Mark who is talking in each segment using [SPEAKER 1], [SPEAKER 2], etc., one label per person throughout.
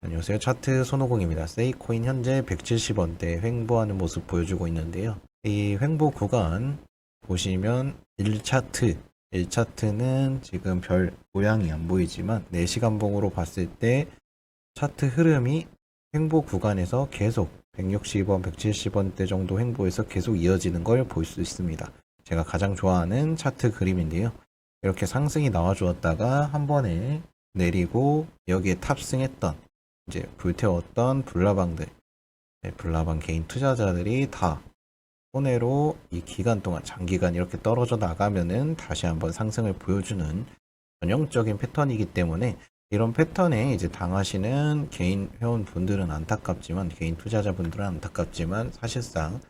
[SPEAKER 1] 안녕하세요. 차트 손오공입니다. 세이코인 현재 170원대 횡보하는 모습 보여주고 있는데요. 이 횡보 구간 보시면 1차트, 1차트는 지금 별 모양이 안 보이지만 4시간 봉으로 봤을 때 차트 흐름이 횡보 구간에서 계속 160원, 170원대 정도 횡보해서 계속 이어지는 걸 볼 수 있습니다. 제가 가장 좋아하는 차트 그림인데요. 이렇게 상승이 나와 주었다가 한 번에 내리고 여기에 탑승했던 이제 불태웠던 불나방들, 네, 불나방 개인 투자자들이 다 손해로 이 기간 동안 장기간 이렇게 떨어져 나가면은 다시 한번 상승을 보여주는 전형적인 패턴이기 때문에 이런 패턴에 이제 당하시는 개인 회원분들은 안타깝지만 개인 투자자분들은 안타깝지만 사실상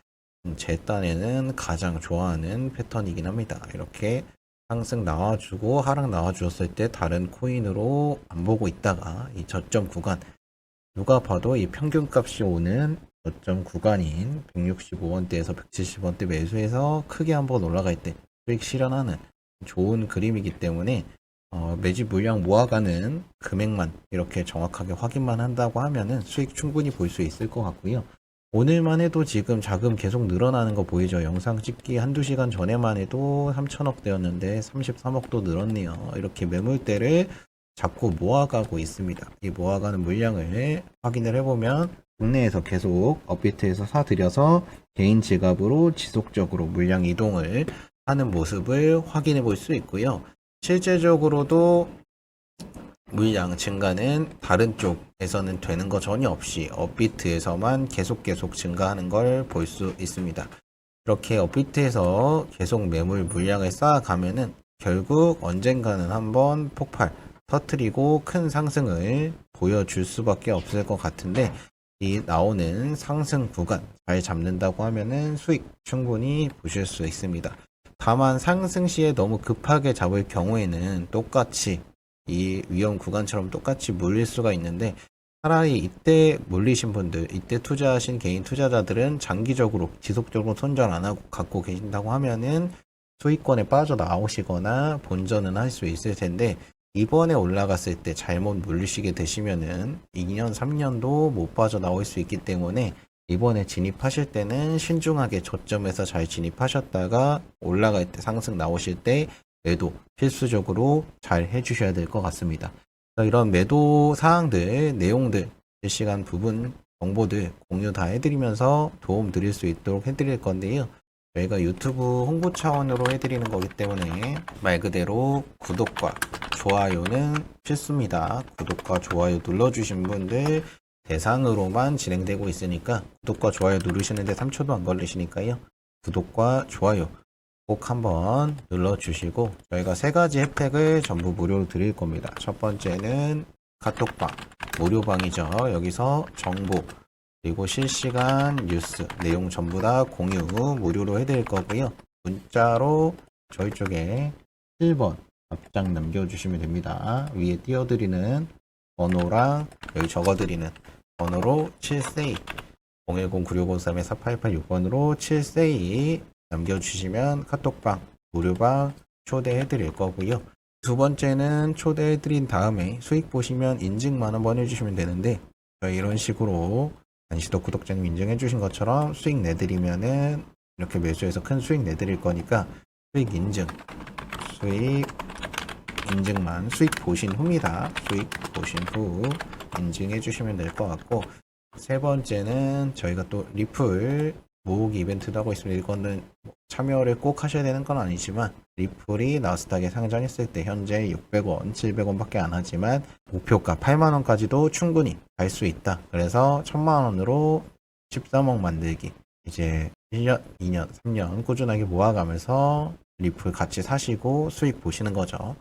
[SPEAKER 1] 제 딴에는 가장 좋아하는 패턴이긴 합니다. 이렇게 상승 나와주고 하락 나와주었을 때 다른 코인으로 안 보고 있다가 이 저점 구간 누가 봐도 이 평균값이 오는 저점 구간인 165원대에서 170원대 매수해서 크게 한번 올라갈 때 수익 실현하는 좋은 그림이기 때문에 어, 매집 물량 모아가는 금액만 이렇게 정확하게 확인만 한다고 하면은 수익 충분히 볼 수 있을 것 같고요. 오늘만 해도 지금 자금 계속 늘어나는 거 보이죠? 영상 찍기 한두 시간 전에만 해도 3천억 되었는데 33억도 늘었네요. 이렇게 매물대를 자꾸 모아가고 있습니다. 이 모아가는 물량을 확인을 해보면 국내에서 계속 업비트에서 사들여서 개인 지갑으로 지속적으로 물량 이동을 하는 모습을 확인해 볼 수 있고요. 실제적으로도 물량 증가는 다른 쪽에서는 되는 거 전혀 없이 업비트에서만 계속 계속 증가하는 걸 볼 수 있습니다. 이렇게 업비트에서 계속 매물 물량을 쌓아가면은 결국 언젠가는 한번 폭발 터트리고 큰 상승을 보여줄 수밖에 없을 것 같은데 이 나오는 상승 구간 잘 잡는다고 하면은 수익 충분히 보실 수 있습니다. 다만 상승 시에 너무 급하게 잡을 경우에는 똑같이 이 위험 구간처럼 똑같이 물릴 수가 있는데 차라리 이때 물리신 분들, 이때 투자하신 개인 투자자들은 장기적으로 지속적으로 손절 안 하고 갖고 계신다고 하면은 수익권에 빠져 나오시거나 본전은 할 수 있을 텐데 이번에 올라갔을 때 잘못 물리시게 되시면은 2년, 3년도 못 빠져 나올 수 있기 때문에 이번에 진입하실 때는 신중하게 저점에서 잘 진입하셨다가 올라갈 때 상승 나오실 때 매도 필수적으로 잘 해주셔야 될 것 같습니다. 이런 매도 사항들, 내용들, 실시간 부분 정보들 공유 다 해드리면서 도움 드릴 수 있도록 해드릴 건데요. 저희가 유튜브 홍보 차원으로 해드리는 거기 때문에 말 그대로 구독과 좋아요는 필수입니다. 구독과 좋아요 눌러주신 분들 대상으로만 진행되고 있으니까 구독과 좋아요 누르시는데 3초도 안 걸리시니까요. 구독과 좋아요 꼭 한번 눌러주시고 저희가 세 가지 혜택을 전부 무료로 드릴 겁니다. 첫 번째는 카톡방 무료방이죠. 여기서 정보 그리고 실시간 뉴스 내용 전부 다 공유 무료로 해드릴 거고요. 문자로 저희 쪽에 1번 답장 남겨주시면 됩니다. 위에 띄워드리는 번호랑 여기 적어드리는 번호로 7세이 010-9653-4886번으로 7세이 남겨주시면 카톡방 무료방 초대해드릴 거고요. 두 번째는 초대해드린 다음에 수익 보시면 인증만 한번 해주시면 되는데 저희 이런 식으로 안시도 구독자님 인증해주신 것처럼 수익 내드리면은 이렇게 매수해서 큰 수익 내드릴 거니까 수익 인증 수익 인증만 수익 보신 후입니다. 수익 보신 후 인증해 주시면 될 것 같고 세 번째는 저희가 또 리플 모으기 이벤트도 하고 있습니다. 이거는 뭐 참여를 꼭 하셔야 되는 건 아니지만 리플이 나스닥에 상장했을 때 현재 600원, 700원밖에 안 하지만 목표가 8만 원까지도 충분히 갈 수 있다. 그래서 1000만 원으로 13억 만들기. 이제 1년, 2년, 3년 꾸준하게 모아가면서 리플 같이 사시고 수익 보시는 거죠.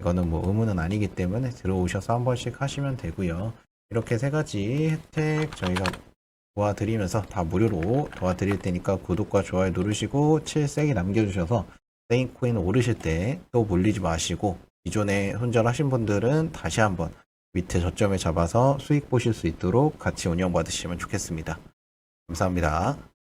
[SPEAKER 1] 이거는 뭐 의무는 아니기 때문에 들어오셔서 한 번씩 하시면 되고요. 이렇게 세 가지 혜택 저희가 도와드리면서 다 무료로 도와드릴 테니까 구독과 좋아요 누르시고 7세기 남겨주셔서 세인코인 오르실 때또 몰리지 마시고 기존에 손절하신 분들은 다시 한번 밑에 저점에 잡아서 수익 보실 수 있도록 같이 운영 받으시면 좋겠습니다. 감사합니다.